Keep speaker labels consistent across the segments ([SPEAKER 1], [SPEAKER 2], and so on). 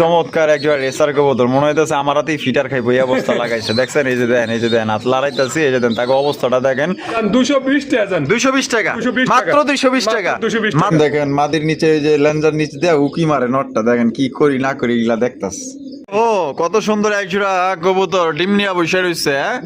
[SPEAKER 1] চমৎকার একজন রেসার কবুতর। মনে হইতেছে আমার হাতেই ফিটার খাইবো এই অবস্থা লাগাইছে। দেখছেন এই যে দেন এই যে দেন হাত লড়াইতেছি এই যে দেন তাকে অবস্থাটা দেখেন।
[SPEAKER 2] দুশো বিশ টাকা
[SPEAKER 1] দুশো বিশ টাকা?
[SPEAKER 2] 220
[SPEAKER 1] মাত্র দুশো বিশ টাকা?
[SPEAKER 2] 220 টাকা।
[SPEAKER 1] দেখেন মাদির নিচে এই যে লেঞ্জার নিচে দেয়া উকি মারে নটটা দেখেন কি করি না করি এগুলা দেখতাস। ও কত সুন্দর এক জোড়া কবুতর। ডিম নিয়ে বসে রয়েছে হ্যাঁ?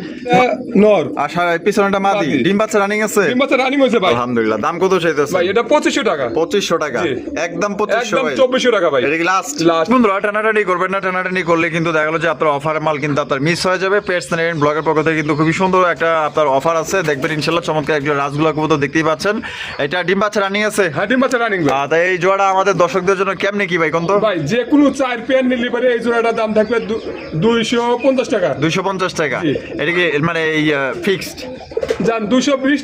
[SPEAKER 2] নর।
[SPEAKER 1] আর সারা- পিছনেটা মাদি। ডিম বাচ্চা রানিং আছে?
[SPEAKER 2] তিন বছর রানিং হয়েছে ভাই।
[SPEAKER 1] আলহামদুলিল্লাহ দাম কত চাইতেছে
[SPEAKER 2] ভাই এটা পঁচিশশো টাকা।
[SPEAKER 1] পঁচিশশো টাকা।
[SPEAKER 2] জি।
[SPEAKER 1] একদম পঁচিশশো
[SPEAKER 2] একদম চব্বিশশো টাকা ভাই।
[SPEAKER 1] এটা কি লাস্ট. বন্ধুরা টানাটানি করবেন না টানাটানি করলে কিন্তু দেখা গেলো যে আপনার অফারের মাল কিন্তু আপনার মিস হয়ে যাবে। পেটস নেন ব্লগের পক্ষ থেকে কিন্তু খুবই সুন্দর একটা আপনার অফার আছে। দেখবেন ইনশাল্লাহ চমৎকার একজন রাজগুলা কবুতর দেখতেই পাচ্ছেন। এটা ডিম বাচ্চা রানিং আছে?
[SPEAKER 2] হ্যাঁ তিন বছর রানিং ভাই।
[SPEAKER 1] তাই এই জোড়া আমাদের দর্শকদের জন্য কেমনে কি ভাই কোন তো?
[SPEAKER 2] ভাই যে কোনো চার পেয়ার নিলে পারে এই জোড়াটার দাম থাকবে দুইশো পঞ্চাশ টাকা।
[SPEAKER 1] দুইশো পঞ্চাশ টাকা। এটা কি মানে এই ফিক্সড
[SPEAKER 2] যান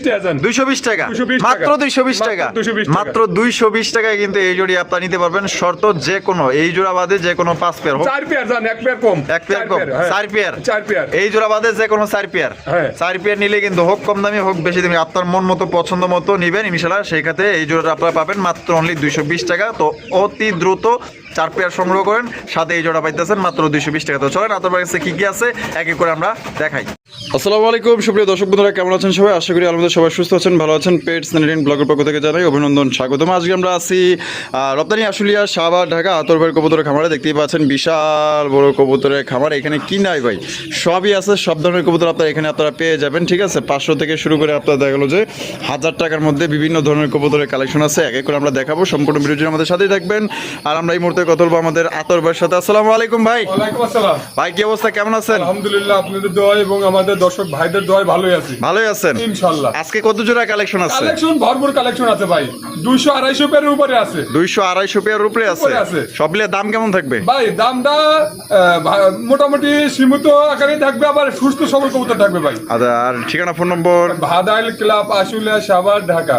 [SPEAKER 2] টাকা যান। 220
[SPEAKER 1] মাত্র
[SPEAKER 2] 220।
[SPEAKER 1] মাত্র টাকায় কিন্তু এই জোড়ি আপনার নিতে পারবেন। শর্ত যে কোনো এই জোড়া বাদে যে কোনো পাঁচ পেয়ার হোক।
[SPEAKER 2] চার পেয়ার যান এক পেয়ার কম।
[SPEAKER 1] এক পেয়ার কম।
[SPEAKER 2] হ্যাঁ।
[SPEAKER 1] চার পেয়ার
[SPEAKER 2] চার পেয়ার
[SPEAKER 1] এই জোড়া বাদে যে কোনো চার পেয়ার
[SPEAKER 2] হ্যাঁ।
[SPEAKER 1] চার পেয়ার নিলে কিন্তু হোক কম দামি হোক বেশি দামি আপনার মন মতো পছন্দ মতো নিবেন ইনশাল্লাহ সেই ক্ষেত্রে এই জোড়াটা আপনারা পাবেন মাত্র অনলি দুইশো বিশ টাকা। তো অতি দ্রুত চার পেয়ার সংগ্রহ করেন। সাথে এই জোড়া পাইতেছেন মাত্র দুইশো বিশ টাকা। তো চলেন আপনার কাছে কি কি আছে? এক এক করে আমরা দেখাই। আসসালামু আলাইকুম সুপ্রিয় দর্শক বন্ধুরা কেমন আছেন সবাই? আশা করি আমাদের সবাই সুস্থ আছেন ভালো আছেন। পেটস নাইনটিন ব্লগের পক্ষ থেকে জানাই অভিনন্দন স্বাগতম। আজকে আমরা আছি রপ্তানি আশুলিয়া শাহবাগ ঢাকা আতরবের কবুতরের খামারে। দেখতেই পাচ্ছেন বিশাল বড় কবুতরের খামার। এখানে কি নাই ভাই? সবই আছে সব ধরনের কবুতর আপনারা এখানে আপনারা পেয়ে যাবেন ঠিক আছে? পাঁচশো থেকে শুরু করে আপনার দেখা গেলো যে হাজার টাকার মধ্যে বিভিন্ন ধরনের কবুতরের কালেকশন আছে। এক এক করে আমরা দেখাবো সম্পূর্ণ ভিডিওটি আমাদের সাথেই থাকবেন। আর আমরা এই মুহূর্তে কথা বলব আমাদের আতর ভাইয়ের সাথে। আসসালামু আলাইকুম ভাই। ভাই কি অবস্থা? কেমন আছেন?
[SPEAKER 2] আলহামদুলিল্লাহ আপনাদের দোয়া এবং আমাদের দর্শক ভাইদের দোয়ায় ভালোই আছি।
[SPEAKER 1] ভালোই আছেন?
[SPEAKER 2] ইনশাল্লাহ।
[SPEAKER 1] আজকে কত জোড়া কালেকশন আছে?
[SPEAKER 2] কালেকশন ভরপুর কালেকশন আছে ভাই। দুইশো আড়াইশো পেয়ারের উপরে আছে।
[SPEAKER 1] 200 250 পেয়ার উপরে আছে?
[SPEAKER 2] উপরে আছে।
[SPEAKER 1] সব মিলিয়ে দাম কেমন থাকবে?
[SPEAKER 2] ভাই দামটা মোটামুটি সীমিত আকারে থাকবে আবার সুস্থ সবল কবুতর থাকবে ভাই।
[SPEAKER 1] আচ্ছা আর ঠিকানা phone number
[SPEAKER 2] Bhadail club Ashulia Savar Dhaka.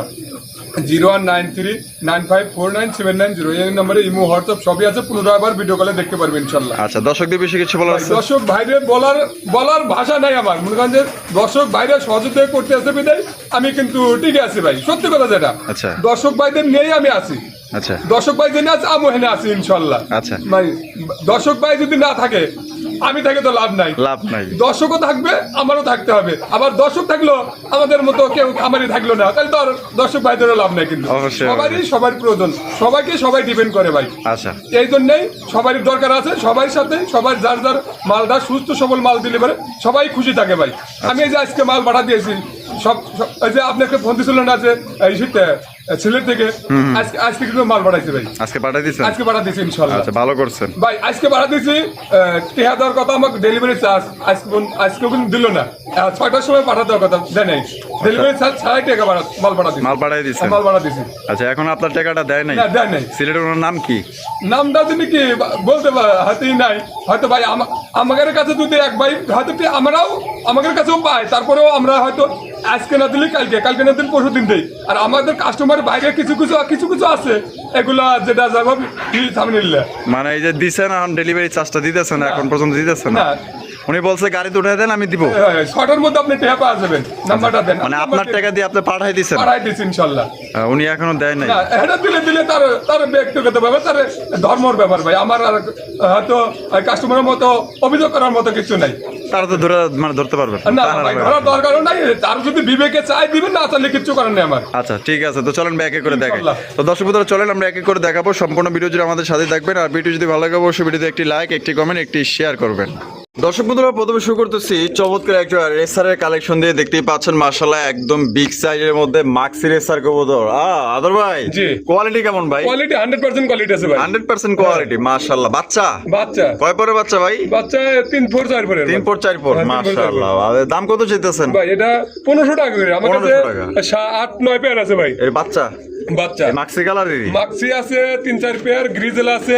[SPEAKER 2] Zero one nine three nine five four nine seven nine zero. এই নম্বরে ইমো হোয়াটসঅ্যাপ সবই আছে। পুনরায় আবার ভিডিও কলে দেখতে পারবে ইনশাল্লাহ।
[SPEAKER 1] আচ্ছা দর্শকদের বেশি কিছু বলার আছে?
[SPEAKER 2] দর্শক ভাইরে বলার বলার ভাষা নাই আমার। মনে করেন যে দর্শক ভাইরে সহযোগিতা করতে আসতে বিদায় আমি কিন্তু ঠিক আছি ভাই। সত্যি কথা যেটা।
[SPEAKER 1] আচ্ছা।
[SPEAKER 2] দর্শক ভাইদের নিয়েই আমি আছি।
[SPEAKER 1] আচ্ছা।
[SPEAKER 2] দর্শক ভাই জেনে আছে আমি হেনে আছি ইনশাল্লাহ।
[SPEAKER 1] আচ্ছা।
[SPEAKER 2] মানে দর্শক ভাই যদি না থাকে আমি থাকে তো লাভ নাই।
[SPEAKER 1] লাভ নাই।
[SPEAKER 2] দর্শকও থাকবে আমারও থাকতে হবে। আবার দর্শক থাকল আমাদের মতো কেউ আমারই থাকল না। তাহলে তো আর দর্শক ভাইদেরও লাভ নাই কিন্তু। সবারই সবার প্রয়োজন। সবাইকে সবাই ডিপেন্ড করে ভাই।
[SPEAKER 1] আচ্ছা।
[SPEAKER 2] এই জন্যই সবারই দরকার আছে সবার সাথে সবার যার যার মালটা সুস্থ সবল মাল দিলে পারে সবাই খুশি থাকে ভাই। আমি এই যে আজকে মাল পাঠা দিয়েছি সব এই যে আপনাকে ফোন দিছিল না যে এই শীতে থেকে আজকে আজকে কিন্তু মাল পাঠাইছে ভাই।
[SPEAKER 1] আজকে
[SPEAKER 2] আজকে পাঠা দিয়েছি ইনশাল্লাহ।
[SPEAKER 1] আচ্ছা ভালো করছেন।
[SPEAKER 2] ভাই আজকে ভাড়া দিয়েছি টেহা দেওয়ার কথা আমাকে ডেলিভারি চার্জ আজকে আজকে কিন্তু দিল না। ছয়টার সময় পাঠা দেওয়ার কথা ডেলিভারি চার্জ ছাড়াই টাকা মাল পাঠা দিয়েছি
[SPEAKER 1] মাল দিচ্ছেন
[SPEAKER 2] মাল দিয়েছি
[SPEAKER 1] আচ্ছা এখন আপনার টাকাটা দেয় নাই?
[SPEAKER 2] দেয় নাই।
[SPEAKER 1] সিলেটের ওনার নাম কি?
[SPEAKER 2] নামটা তুমি কি বলতে পা- নাই। হয়তো ভাই আমা- আমাদের কাছে যদি এক ভাই হয়তো আমরাও আমাদের কাছেও পাই তারপরেও আমরা হয়তো আজকে না দিলে কালকে কালকে না দিলে পরশু দিন দেয় আর আমাদের কাস্টমার বাইরে কিছু কিছু কিছু কিছু আছে এগুলা যেটা যাব সামনে নিলে।
[SPEAKER 1] মানে এই যে দিছেন এখন ডেলিভারি চার্জটা দিতেছে না, এখন পর্যন্ত দিতেছেন না?
[SPEAKER 2] না।
[SPEAKER 1] উনি বলছে গাড়িতে উঠে দেন আমি দিব।
[SPEAKER 2] হ্যাঁ, ছটার মধ্যে আপনি পাওয়া যাবেন নাম্বারটা দেন।
[SPEAKER 1] মানে আপনার টাকা দিয়ে আপনি পাঠাই
[SPEAKER 2] পাঠাই ইনশাল্লাহ।
[SPEAKER 1] আহ, উনি এখনও দেয় নাই।
[SPEAKER 2] এটা দিলে দিলে তার তার ব্যক্তিগত ব্যাপার তার ধর্মর ব্যাপার ভাই। আমার আর হয়তো কাস্টমারের মতো অভিযোগ করার মতো কিছু নাই।
[SPEAKER 1] তারা তো ধরে মানে ধরতে পারবেন
[SPEAKER 2] না ধরার দরকারও নাই। তার যদি বিবেকে চাই দিবেন না তাহলে কিচ্ছু করার নেই আমার।
[SPEAKER 1] আচ্ছা ঠিক আছে তো চলেন এক এক করে দেখাই। তো দর্শক বন্ধুরা চলেন আমরা এক এক করে দেখাবো। সম্পূর্ণ ভিডিও জুড়ে আমাদের সাথে থাকবেন। আর ভিডিও যদি ভালো লাগে অবশ্যই ভিডিওতে একটি লাইক একটি কমেন্ট একটি শেয়ার করবেন। দর্শক বন্ধুরা প্রথমে শুরু করতেছি চমৎকার একটা রেসারের কালেকশন দিয়ে দেখতেই পাচ্ছেন মার্শাল্লাহ একদম বিগ সাইজের মধ্যে মাক্সি রেসার কবুতর। আদর ভাই কোয়ালিটি কেমন ভাই?
[SPEAKER 2] কোয়ালিটি হান্ড্রেড পার্সেন্ট কোয়ালিটি আছে ভাই।
[SPEAKER 1] হান্ড্রেড পার্সেন্ট কোয়ালিটি মার্শাল্লাহ বাচ্চা?
[SPEAKER 2] বাচ্চা।
[SPEAKER 1] কয় পরে বাচ্চা ভাই?
[SPEAKER 2] বাচ্চা তিন ফোর চার ফোর
[SPEAKER 1] তিন পর চার পর
[SPEAKER 2] হ্যাঁ, তিন পর, চার পর।
[SPEAKER 1] মার্শাল্লাহ দাম কত চাইতেছেন?
[SPEAKER 2] ভাই এটা পনেরোশো টাকা করে। আমার কাছে
[SPEAKER 1] 1500 টাকা।
[SPEAKER 2] আট নয় পেয়ার আছে ভাই।
[SPEAKER 1] এই বাচ্চা?
[SPEAKER 2] বাচ্চা।
[SPEAKER 1] মাক্সি কালারেরই
[SPEAKER 2] মাক্সি আছে তিন চার পেয়ার গ্রিজেল আছে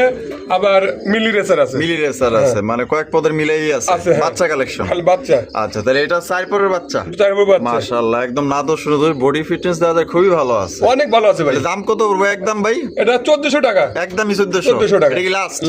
[SPEAKER 2] আবার মিলি রেসার আছে।
[SPEAKER 1] মিলি রেসার আছে মানে কয়েক পদের মিলেই আছে।
[SPEAKER 2] হ্যাঁ।
[SPEAKER 1] বাচ্চা কালেকশন
[SPEAKER 2] বাচ্চা।
[SPEAKER 1] আচ্ছা তাহলে এটা সাইপরের বাচ্চা?
[SPEAKER 2] চার বাচ্চা।
[SPEAKER 1] মাশাআল্লাহ একদম নাদর সুন্দর বডি ফিটনেস যায় খুবই ভালো আছে।
[SPEAKER 2] অনেক ভালো আছে ভাই।
[SPEAKER 1] দাম কত পড়বে একদম ভাই?
[SPEAKER 2] এটা চোদ্দশো টাকা।
[SPEAKER 1] একদমই
[SPEAKER 2] 1400 টাকা।
[SPEAKER 1] এটা কি লাস্ট।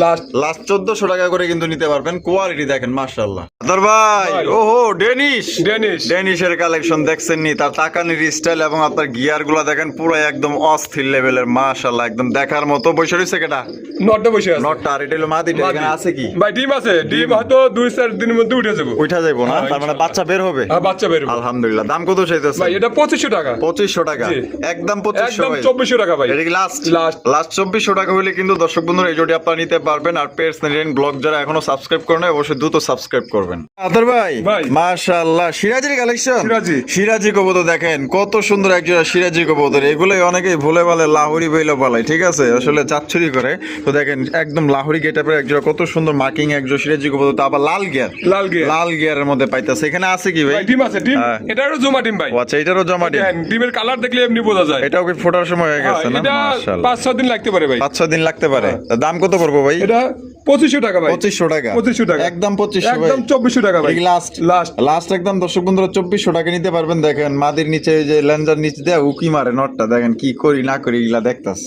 [SPEAKER 1] লাস্ট চোদ্দশো টাকা করে কিন্তু নিতে পারবেন। কোয়ালিটি দেখেন মাশাআল্লাহ। আদর ভাই। ওহো ডেনিশ
[SPEAKER 2] ডেনিশ
[SPEAKER 1] ডেনিশের কালেকশন দেখছেন নি তার তাকানির স্টাইল এবং আপনার গিয়ারগুলা দেখেন পুরো একদম অস্থির লেভেলের মাশাল্লাহ একদম দেখার মতো বসে রয়েছে কেটা
[SPEAKER 2] নটটা বসে আছে।
[SPEAKER 1] নটটা আর এটা হলো মাদিটা এখানে আছে কি?
[SPEAKER 2] ভাই ডিম আছে। ডিম হয়তো দুই চার দিনের মধ্যে উঠে যাব।
[SPEAKER 1] উঠা যাইবো না?
[SPEAKER 2] হ্যাঁ,
[SPEAKER 1] তার মানে বাচ্চা বের হবে?
[SPEAKER 2] আর বাচ্চা বেরোবে
[SPEAKER 1] আলহামদুলিল্লাহ দাম কত চাইতেছে
[SPEAKER 2] ভাই এটা পঁচিশশো টাকা।
[SPEAKER 1] পঁচিশশো টাকা।
[SPEAKER 2] জি।
[SPEAKER 1] একদম পঁচিশশো
[SPEAKER 2] একদম
[SPEAKER 1] ভাই
[SPEAKER 2] চব্বিশশো টাকা ভাই।
[SPEAKER 1] এটা কি লাস্ট
[SPEAKER 2] Last।
[SPEAKER 1] লাস্ট চব্বিশশো টাকা হলে কিন্তু দর্শক বন্ধুরা এই জোটি আপনারা নিতে পারবেন। আর পেটস নিলেন ব্লগ যারা এখনও সাবস্ক্রাইব করেন অবশ্যই দ্রুত সাবস্ক্রাইব করবেন। আদর ভাই। মাশাআল্লাহ সিরাজির কালেকশন
[SPEAKER 2] সিরাজি।
[SPEAKER 1] সিরাজি কবুতর দেখেন কত সুন্দর একজোড়া সিরাজি কবুতর। এগুলোই অনেকেই ভুলে বলে লাহুরি বইলে বলে ঠিক আছে? আসলে চাচ্ছুরি করে। তো দেখেন একদম লাহুরি পরে একজোড়া কত সুন্দর মার্কিং একজোড়া সিরাজি কবুতর তো আবার লাল গিয়ার।
[SPEAKER 2] লাল গিয়ার।
[SPEAKER 1] লাল গিয়ারের মধ্যে পাইতেছে। এখানে আছে কি ভাই?
[SPEAKER 2] টিম ডিম আছে টিম
[SPEAKER 1] এটারও
[SPEAKER 2] এটা হলো জমা ডিম ভাই।
[SPEAKER 1] আচ্ছা এটারও জমা ডিম।
[SPEAKER 2] হ্যাঁ, ডিমের কালার দেখলে এমনি বোঝা যায়।
[SPEAKER 1] এটাও কি ফোটার সময় হয়ে
[SPEAKER 2] হ্যাঁ,
[SPEAKER 1] গেছে না?
[SPEAKER 2] এটা
[SPEAKER 1] মাশাআল্লাহ।
[SPEAKER 2] পাঁচ ছয় দিন লাগতে পারে ভাই।
[SPEAKER 1] পাঁচ ছয় দিন লাগতে পারে।
[SPEAKER 2] হ্যাঁ।
[SPEAKER 1] দাম কত পড়ব ভাই?
[SPEAKER 2] এটা পঁচিশশো টাকা ভাই।
[SPEAKER 1] পঁচিশশো টাকা।
[SPEAKER 2] পঁচিশশো টাকা।
[SPEAKER 1] একদম পঁচিশশো
[SPEAKER 2] একদম চব্বিশশো টাকা ভাই।
[SPEAKER 1] লাস্ট
[SPEAKER 2] লাস্ট
[SPEAKER 1] লাস্ট একদম দর্শক বন্ধুরা চব্বিশশো টাকা নিতে পারবেন। দেখেন মাদির নিচে যে লেঞ্জার নিচে দেয়া উকি মারে নটটা। দেখেন কি করি না করি এগুলা দেখতাস।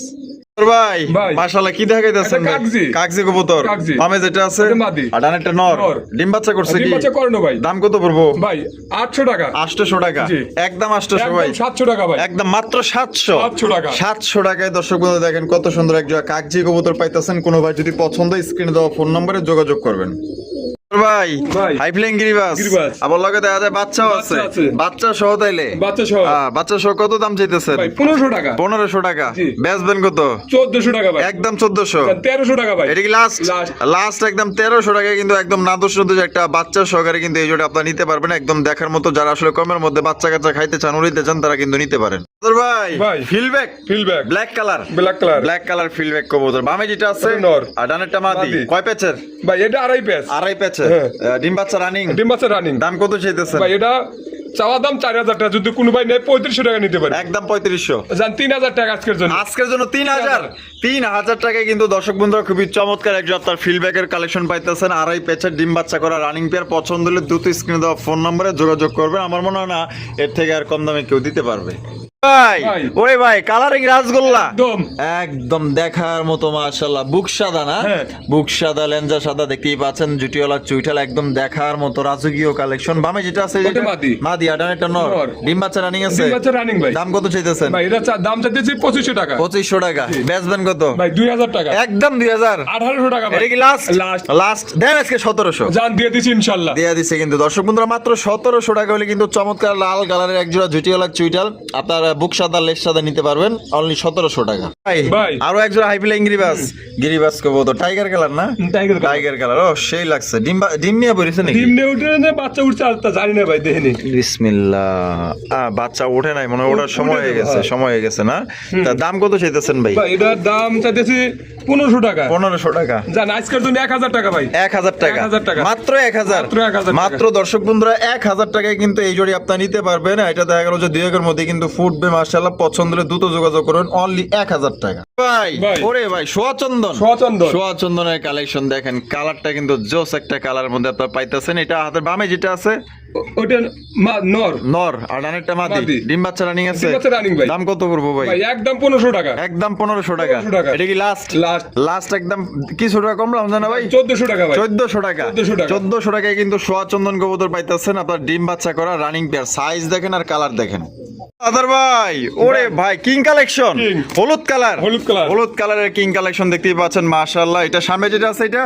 [SPEAKER 1] ভাই
[SPEAKER 2] ভাই।
[SPEAKER 1] মাশাআল্লাহ কি দেখাইতেছেন
[SPEAKER 2] কাগজি।
[SPEAKER 1] কাগজি কবুতর।
[SPEAKER 2] কাগজি।
[SPEAKER 1] যেটা আছে আর ডানেরটা নর।
[SPEAKER 2] নর।
[SPEAKER 1] ডিম বাচ্চা করছে
[SPEAKER 2] ডিম বাচ্চা করানো ভাই।
[SPEAKER 1] দাম কত পড়ব?
[SPEAKER 2] ভাই আটশো টাকা।
[SPEAKER 1] আটশো টাকা। একদম আটশো ভাই
[SPEAKER 2] একদম সাতশো টাকা ভাই।
[SPEAKER 1] একদম মাত্র
[SPEAKER 2] 700 টাকা।
[SPEAKER 1] সাতশো টাকায় দর্শক বন্ধু দেখেন কত সুন্দর এক জায়গা কাগজি কবুতর পাইতেছেন। কোনো ভাই যদি পছন্দ স্ক্রিনে দেওয়া ফোন নম্বরে যোগাযোগ করবেন। ভাই
[SPEAKER 2] ভাই।
[SPEAKER 1] হাই ফ্লাইং গিরিবাস।
[SPEAKER 2] গিরিবাস।
[SPEAKER 1] লগে দেখা যায় বাচ্চাও আছে।
[SPEAKER 2] বাচ্চা
[SPEAKER 1] সহ তাইলে?
[SPEAKER 2] বাচ্চা সহ।
[SPEAKER 1] বাচ্চা সহ কত দাম চাইতেছেন?
[SPEAKER 2] পনেরোশো টাকা।
[SPEAKER 1] পনেরোশো টাকা। বেচবেন কত?
[SPEAKER 2] চোদ্দশো টাকা ভাই।
[SPEAKER 1] একদম চোদ্দশো।
[SPEAKER 2] তেরোশো টাকা ভাই।
[SPEAKER 1] এটা কি লাস্ট লাস্ট একদম তেরোশো টাকায় কিন্তু একদম নাদুস নাদুস একটা বাচ্চা সহকারে কিন্তু এই জোটা আপনারা নিতে পারবেন। একদম দেখার মতো যারা আসলে কমের মধ্যে বাচ্চা কাচ্চা খাইতে চান উড়িতে চান তারা কিন্তু নিতে পারেন। ভাই
[SPEAKER 2] ভাই।
[SPEAKER 1] ফিলব্যাক
[SPEAKER 2] ফিলব্যাক
[SPEAKER 1] black colour
[SPEAKER 2] black colour
[SPEAKER 1] black colour ফিলব্যাক কবুতর। বামে যেটা আছে
[SPEAKER 2] নর।
[SPEAKER 1] আর ডানেরটা মাদি। কয় প্যাচের
[SPEAKER 2] ভাই এটা আড়াই
[SPEAKER 1] আড়াই প্যাচের
[SPEAKER 2] হ্যাঁ।
[SPEAKER 1] ডিম বাচ্চা রানিং
[SPEAKER 2] ডিম বাচ্চা রানিং
[SPEAKER 1] দাম কত চাইতেছেন?
[SPEAKER 2] ভাই এটা চাওয়া দাম চার হাজার টাকা। যদি কোনো ভাই নেয় পঁয়ত্রিশশো টাকা নিতে পারে।
[SPEAKER 1] একদম পঁয়ত্রিশশো।
[SPEAKER 2] জান তিন হাজার টাকা আজকের জন্য।
[SPEAKER 1] আজকের জন্য তিন হাজার। তিন হাজার। টাকায় কিন্তু দর্শক বন্ধুরা খুবই চমৎকার একজন আপনার ফিডব্যাকের কালেকশন পাইতেছেন। আড়াই পেছার ডিম বাচ্চা করা রানিং পেয়ার পছন্দ হলে দ্রুত স্ক্রিনে দেওয়া ফোন নম্বরে যোগাযোগ করবেন। আমার মনে হয় না এর থেকে আর কম দামে কেউ দিতে পারবে। ভাই।
[SPEAKER 2] ভাই।
[SPEAKER 1] ওরে ভাই কালারিং রাসগোল্লা।
[SPEAKER 2] একদম।
[SPEAKER 1] একদম দেখার মতো মাশাল্লাহ বুক সাদা না। বুক সাদা লেঞ্জা সাদা দেখতেই পাচ্ছেন জুটিওয়ালা চুইঠাল একদম দেখার মতো রাজকীয় কালেকশন বামে যেটা আছে যেটা-
[SPEAKER 2] মাদি।
[SPEAKER 1] মাদি আডান একটা নর।
[SPEAKER 2] নর।
[SPEAKER 1] ডিম বাচ্চা রানিং আছে?
[SPEAKER 2] ডিম বাচ্চা রানিং ভাই।
[SPEAKER 1] দাম কত চাইতেছেন?
[SPEAKER 2] ভাই এটা দাম চাইতেছি পঁচিশশো টাকা।
[SPEAKER 1] পঁচিশশো টাকা। বেচবেন কত?
[SPEAKER 2] ভাই দুই হাজার টাকা।
[SPEAKER 1] একদম দুই হাজার।
[SPEAKER 2] টাকা
[SPEAKER 1] এটা কি লাস্ট
[SPEAKER 2] লাস্ট
[SPEAKER 1] লাস্ট দেন আজকে সতেরোশো।
[SPEAKER 2] জান দিয়ে দিছি ইনশাল্লাহ
[SPEAKER 1] দেয়া দিচ্ছে কিন্তু। দর্শক বন্ধুরা মাত্র সতেরোশো টাকা হলে কিন্তু চমৎকার লাল কালারের এক জোড়া জুটিওয়ালা চুইটাল আপনার বুক সাদা লেস সাদা নিতে পারবেন। অনলি সতেরোশো টাকা। ভাই। আরও এক জোড়া হাইফ্লাই গিরিবাস গিরিবাস কবো তো টাইগার কালার না
[SPEAKER 2] টাইগার
[SPEAKER 1] টাইগার কালার ও সেই লাগছে। ডিম ডিম নিয়ে পড়েছে নাকি?
[SPEAKER 2] ডিম নিয়ে উঠে না বাচ্চা উঠছে আর তা জানি না ভাই দেখিনি
[SPEAKER 1] বিসমিল্লাহ। আ, বাচ্চা ওঠে নাই মনে হয় ওঠার সময় হয়ে গেছে
[SPEAKER 2] হ্যাঁ।
[SPEAKER 1] সময় হয়ে গেছে না? তা দাম কত চাইতেছেন ভাই?
[SPEAKER 2] ভাই এটার দাম চাইতেছি পনেরোশো টাকা।
[SPEAKER 1] পনেরোশো টাকা।
[SPEAKER 2] জান আজকের জন্য এক হাজার টাকা ভাই।
[SPEAKER 1] এক হাজার টাকা।
[SPEAKER 2] 1000 টাকা।
[SPEAKER 1] মাত্র এক হাজার।
[SPEAKER 2] মাত্র 1000
[SPEAKER 1] মাত্র দর্শক বন্ধুরা এক হাজার টাকায় কিন্তু এই জড়ি আপনার নিতে পারবেন। এটা দেখা গেল যে দুই একের মধ্যে কিন্তু ফুটবে মার্শাল্লাহ পছন্দ হলে দ্রুত যোগাযোগ করুন অনলি এক হাজার টাকা। ভাই। ওরে ভাই সোয়া চন্দন।
[SPEAKER 2] সোয়াচন্দন
[SPEAKER 1] সোয়া চন্দনের কালেকশন দেখেন কালারটা কিন্তু জোস একটা কালার মধ্যে আপনার পাইতেছেন। এটা হাতের বামে যেটা আছে?
[SPEAKER 2] ওটা নর।
[SPEAKER 1] নর আর ডানেরটা মাদি
[SPEAKER 2] মাদি।
[SPEAKER 1] ডিম বাচ্চা রানিং আছে?
[SPEAKER 2] ডিম ভাই।
[SPEAKER 1] দাম কত পড়ব ভাই?
[SPEAKER 2] ভাই একদম পনেরোশো টাকা।
[SPEAKER 1] একদম
[SPEAKER 2] 1500 টাকা।
[SPEAKER 1] এটা কি লাস্ট
[SPEAKER 2] লাস্ট
[SPEAKER 1] লাস্ট একদম কিছু টাকা কমলাম জানা ভাই?
[SPEAKER 2] চোদ্দশো টাকা ভাই।
[SPEAKER 1] চোদ্দশো টাকা।
[SPEAKER 2] 1400
[SPEAKER 1] টাকায় কিন্তু সোয়া চন্দন কবুতর পাইতেছেন। আপনার ডিম বাচ্চা করা রানিং পেয়ার সাইজ দেখেন আর কালার দেখেন। আদার ভাই ওরে ভাই। King collection. হলুদ কালার।
[SPEAKER 2] হলুদ কালার।
[SPEAKER 1] হলুদ কালারের কিং কালেকশন দেখতেই পাচ্ছেন মাশাআল্লাহ। এটা সামনে যেটা আছে এটা?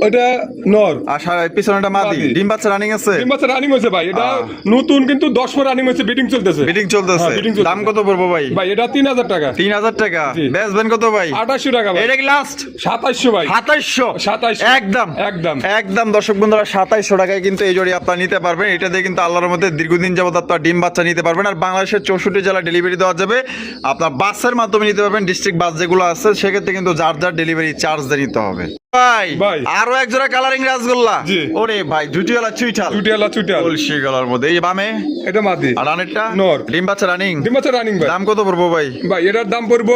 [SPEAKER 2] ওটা নর।
[SPEAKER 1] আর সারা- পিছনেটা মাদি। ডিম বাচ্চা রানিং আছে?
[SPEAKER 2] ডিম বাচ্চা রানিং হয়েছে ভাই। এটা নতুন কিন্তু দশ পর রানিং হয়েছে বিডিং চলতেছে।
[SPEAKER 1] বিডিং চলতেছে।
[SPEAKER 2] হ্যাঁ, চলতেছে।
[SPEAKER 1] দাম কত পড়ব ভাই?
[SPEAKER 2] ভাই এটা তিন হাজার টাকা।
[SPEAKER 1] তিন হাজার টাকা।
[SPEAKER 2] জি।
[SPEAKER 1] বেচবেন কত ভাই?
[SPEAKER 2] আঠাশশো টাকা ভাই।
[SPEAKER 1] এটা কি লাস্ট
[SPEAKER 2] সাতাশশো ভাই।
[SPEAKER 1] সাতাইশশো?
[SPEAKER 2] 2700
[SPEAKER 1] একদম।
[SPEAKER 2] একদম।
[SPEAKER 1] একদম দর্শক বন্ধুরা সাতাইশশো টাকায় কিন্তু এই জড়ি আপনারা নিতে পারবেন। এটা দিয়ে কিন্তু আল্লাহর মধ্যে দীর্ঘদিন যাবত আপনার ডিম বাচ্চা নিতে পারবেন। আর বাংলাদেশের চৌষট্টি জেলা ডেলিভারি দেওয়া যাবে। আপনার বাসের মাধ্যমে নিতে পারবেন। ডিস্ট্রিক্ট বাস যেগুলো আছে সেক্ষেত্রে কিন্তু যার যার ডেলিভারি চার্জ দিয়ে নিতে হবে। ভাই। আরও এক জোড়া কালারিং রাসগোল্লা ওরে ভাই জুটিওয়ালা চুইঠাল।
[SPEAKER 2] চুটিয়ালা চুটিয়াল
[SPEAKER 1] তুলসী কালার মধ্যে এই বামে।
[SPEAKER 2] এটা মাদি।
[SPEAKER 1] আর আনেরটা
[SPEAKER 2] নর।
[SPEAKER 1] ডিম বাচ্চা রানিং
[SPEAKER 2] ডিম বাচ্চা রানিং ভাই।
[SPEAKER 1] দাম কত পড়ব ভাই?
[SPEAKER 2] ভাই এটার দাম পড়ব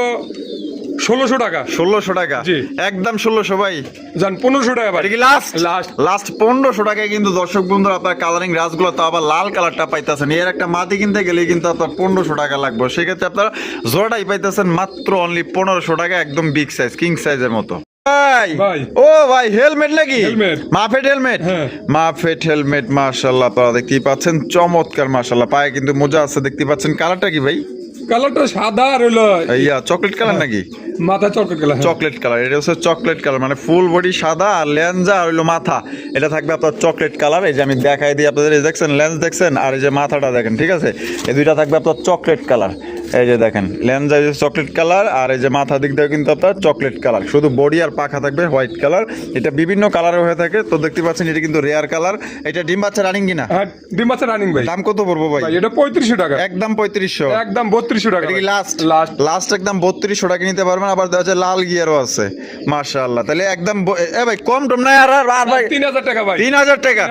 [SPEAKER 2] ষোলোশো টাকা।
[SPEAKER 1] ষোলোশো টাকা? একদম ষোলোশো ভাই।
[SPEAKER 2] জান পনেরোশো টাকা ভাই।
[SPEAKER 1] কি লাস্ট
[SPEAKER 2] লাস্ট
[SPEAKER 1] লাস্ট পনেরোশো টাকায় কিন্তু দর্শক বন্ধুরা আপনার কালারিং রাসগুলো তো আবার লাল কালারটা পাইতেছেন। এর একটা মাটি কিনতে গেলে কিন্তু আপনার পনেরোশো টাকা লাগবে। সেক্ষেত্রে আপনারা জোড়াটাই পাইতেছেন মাত্র অনলি পনেরোশো টাকা একদম বিগ সাইজ কিং সাইজের মতো। ভাই। ও ভাই হেলমেট নাকি? মাফেট হেলমেট?
[SPEAKER 2] হ্যাঁ।
[SPEAKER 1] মাফেট হেলমেট মাশাল্লাহ আপনারা দেখতেই পাচ্ছেন। চমৎকার মাশাল্লাহ পায়ে কিন্তু মোজা আছে দেখতে পাচ্ছেন। কালারটা কি ভাই?
[SPEAKER 2] কালারটা সাদা আর হলো
[SPEAKER 1] ইয়া চকলেট কালার নাকি?
[SPEAKER 2] মাথা চকলেট কালার হ্যাঁ।
[SPEAKER 1] চকলেট কালার এটা হচ্ছে চকলেট কালার মানে ফুল বডি সাদা আর লেন্সা আর হইল মাথা। এটা থাকবে আপনার চকলেট কালার। এই যে আমি দেখাই দিই আপনাদের দেখছেন লেন্স দেখছেন আর এই যে মাথাটা দেখেন ঠিক আছে? এই দুইটা থাকবে আপনার চকলেট কালার। এই যে দেখেন লেন্স এই যে চকলেট কালার আর এই যে মাথা দিক দিয়ে কিন্তু আপনার চকলেট কালার শুধু বডি আর পাখা থাকবে হোয়াইট কালার এটা বিভিন্ন কালারের হয়ে থাকে। তো দেখতে পাচ্ছেন এটা কিন্তু রেয়ার কালার এটা ডিম বাচ্চা রানিং কিনা?
[SPEAKER 2] হ্যাঁ ডিম বাচ্চা রানিং ভাই।
[SPEAKER 1] দাম কত পড়ব ভাই?
[SPEAKER 2] এটা পঁয়ত্রিশশো টাকা।
[SPEAKER 1] একদম পঁয়ত্রিশশো।
[SPEAKER 2] একদম বত্রিশশো টাকা
[SPEAKER 1] এটা কি লাস্ট
[SPEAKER 2] লাস্ট
[SPEAKER 1] লাস্ট একদম বত্রিশশো টাকা নিতে পারবেন। আবার দেওয়া আছে লাল গিয়ারও আছে। মাশাআল্লাহ। তাহলে একদম এ ভাই কম টম নাই আর আর- ভাই।
[SPEAKER 2] তিন হাজার টাকা ভাই।
[SPEAKER 1] তিন হাজার টাকা।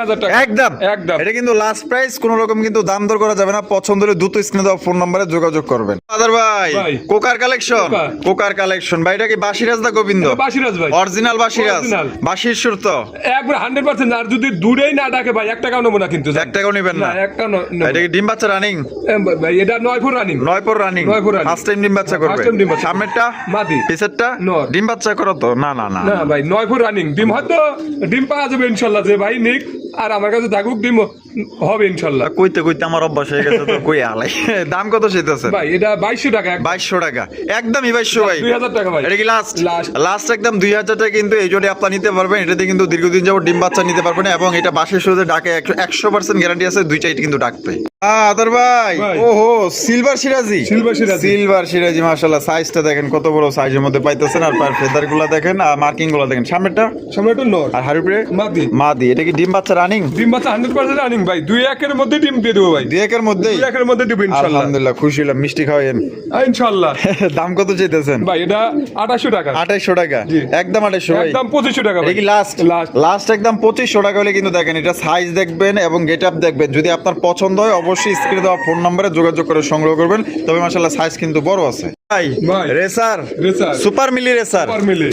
[SPEAKER 1] একদম।
[SPEAKER 2] একদম।
[SPEAKER 1] এটা কিন্তু লাস্ট প্রাইস কোনো রকম কিন্তু দাম দর করা যাবে না। পছন্দ হলে দ্রুত স্ক্রিনে দেওয়া ফোন নম্বরে যোগাযোগ করবেন। আদার ভাই। কোকার কালেকশন কোকার। কালেকশন ভাই এটা কি বাসিরাজ দা গোবিন্দ?
[SPEAKER 2] বাসিরাজ ভাই।
[SPEAKER 1] অরিজিনাল বাসিরাজ। বাসির সুর তো।
[SPEAKER 2] একবার হান্ড্রেড পার্সেন্ট আর যদি দূরেই না ডাকে ভাই এক টাকাও নেব না কিন্তু
[SPEAKER 1] এক টাকাও নিবেন
[SPEAKER 2] না?
[SPEAKER 1] এটা কি ডিম বাচ্চা রানিং
[SPEAKER 2] ভাই এটা নয় ফুট রানিং
[SPEAKER 1] নয়পুর রানিং
[SPEAKER 2] নয় পর
[SPEAKER 1] ফার্স্ট টাইম ডিম বাচ্চা করবে।
[SPEAKER 2] First time ডিম বাচ্চা।
[SPEAKER 1] সামনেরটা?
[SPEAKER 2] মাদি।
[SPEAKER 1] পিছেরটা? ডিম বাচ্চা করো তো। না না না
[SPEAKER 2] না ভাই নয় ফুট রানিং ডিম হয়তো ডিম পাওয়া যাবে ইনশাল্লাহ যে ভাই নিক আর আমার কাছে থাকুক ডিম হবে ইনশাল্লাহ।
[SPEAKER 1] কইতে কইতে আমার অভ্যাস হয়ে গেছে তো কই আলাই। দাম কত চাইতেছে
[SPEAKER 2] ভাই এটা বাইশশো টাকা এক-
[SPEAKER 1] বাইশশো টাকা। একদমই বাইশশো ভাই।
[SPEAKER 2] দুই হাজার টাকা ভাই।
[SPEAKER 1] এটা কি লাস্ট লাস্ট একদম দুই হাজার টাকা কিন্তু এই জন্য আপনার নিতে পারবেন। এটাতে কিন্তু দীর্ঘদিন যাবত ডিম বাচ্চা নিতে পারবেন এবং এটা বাসের শুরুতে ডাকে একশো পার্সেন্ট গ্যারান্টি আছে দুইটাই কিন্তু ডাকবে। আদর ভাই।
[SPEAKER 2] ভাই।
[SPEAKER 1] ওহো সিলভার সিরাজি।
[SPEAKER 2] Silver সিরাজি।
[SPEAKER 1] সিলভার সিরাজি মাশাআল্লাহ সাইজটা দেখেন কত বড় সাইজের মধ্যে পাইতেছেন আর পার ফেদারগুলো দেখেন আর মার্কিংগুলো দেখেন। সামনেটা
[SPEAKER 2] সামনে নর।
[SPEAKER 1] আর হারুপরে
[SPEAKER 2] মাদি।
[SPEAKER 1] মাদি। এটা কি ডিম বাচ্চা রানিং
[SPEAKER 2] ডিম বাচ্চা হান্ড্রেড পার্সেন্ট রানিং ভাই। দুই একের মধ্যে ডিম দিয়ে দেবো ভাই।
[SPEAKER 1] দুই একের মধ্যেই?
[SPEAKER 2] দুই একের মধ্যে দিব ইনশাল্লাহ
[SPEAKER 1] আলহামদুলিল্লাহ খুশি হলাম মিষ্টি খাওয়াইন
[SPEAKER 2] আহ,
[SPEAKER 1] দাম কত চাইতেছেন?
[SPEAKER 2] ভাই এটা টাকা।
[SPEAKER 1] টাকা? একদম ভাই।
[SPEAKER 2] একদম পঁচিশশো টাকা ভাই।
[SPEAKER 1] কি লাস্ট একদম টাকা হলে কিন্তু দেখেন এটা সাইজ দেখবেন এবং গেট আপ দেখবেন। যদি আপনার পছন্দ হয় অবশ্যই স্ক্রিনে দেওয়া ফোন নম্বরে যোগাযোগ করে সংগ্রহ করবেন। তবে মাসাল্লাহ সাইজ কিন্তু বড় আছে। ভাই
[SPEAKER 2] ভাই।
[SPEAKER 1] Racer
[SPEAKER 2] racer.
[SPEAKER 1] সুপার মিলি রেসার।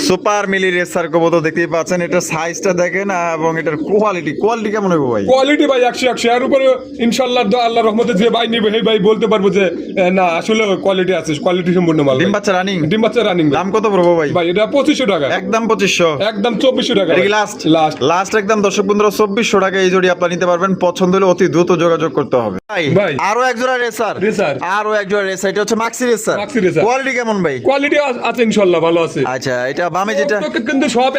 [SPEAKER 2] সুপার মিলি।
[SPEAKER 1] রেসার কবো তো দেখতেই পাচ্ছেন এটার সাইজটা দেখেন এবং এটার কোয়ালিটি কোয়ালিটি কেমন হবে ভাই?
[SPEAKER 2] কোয়ালিটি ভাই একশো একশো। এর উপরে ইনশাল্লাহ আল্লাহ রহমতে যে ভাই নিবে সেই ভাই বলতে পারব যে না আসলে কোয়ালিটি আছে কোয়ালিটি সম্পূর্ণ মাল
[SPEAKER 1] ডিম বাচ্চা রানিং
[SPEAKER 2] ডিম বাচ্চা রানিং
[SPEAKER 1] দাম কত পড়ব ভাই?
[SPEAKER 2] ভাই এটা পঁচিশশো টাকা।
[SPEAKER 1] একদম পঁচিশশো।
[SPEAKER 2] একদম চব্বিশশো টাকা
[SPEAKER 1] এটা কি লাস্ট
[SPEAKER 2] লাস্ট
[SPEAKER 1] লাস্ট একদম দর্শক বন্ধুরা চব্বিশশো টাকা এই জোড়ি আপনার নিতে পারবেন। পছন্দ হলে অতি দ্রুত যোগাযোগ করতে হবে।
[SPEAKER 2] ভাই।
[SPEAKER 1] আরও এক জোড়া রেসার। আরও এক জোড়া রেসার। এটা হচ্ছে মাক্সি রেসার। কোয়ালিটি কেমন ভাই?
[SPEAKER 2] কোয়ালিটি আছে ইনশাল্লাহ ভালো আছে।
[SPEAKER 1] আচ্ছা এটা বামে যেটা
[SPEAKER 2] কিন্তু সব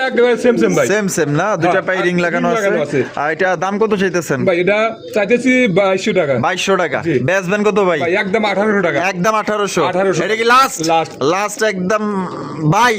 [SPEAKER 2] সেম সেম ভাই।
[SPEAKER 1] সেম সেম না? দুটা
[SPEAKER 2] হ্যাঁ,
[SPEAKER 1] পাই রিং লাগানো
[SPEAKER 2] লাগানো
[SPEAKER 1] আছে। আর এটা দাম কত চাইতেছেন?
[SPEAKER 2] ভাই এটা চাইতেছি বাইশশো টাকা।
[SPEAKER 1] বাইশশো টাকা।
[SPEAKER 2] জি।
[SPEAKER 1] বেচবেন কত ভাই?
[SPEAKER 2] ভাই একদম আঠারোশো টাকা।
[SPEAKER 1] একদম আঠারোশো।
[SPEAKER 2] 1800
[SPEAKER 1] এটা কি লাস্ট। লাস্ট একদম বাই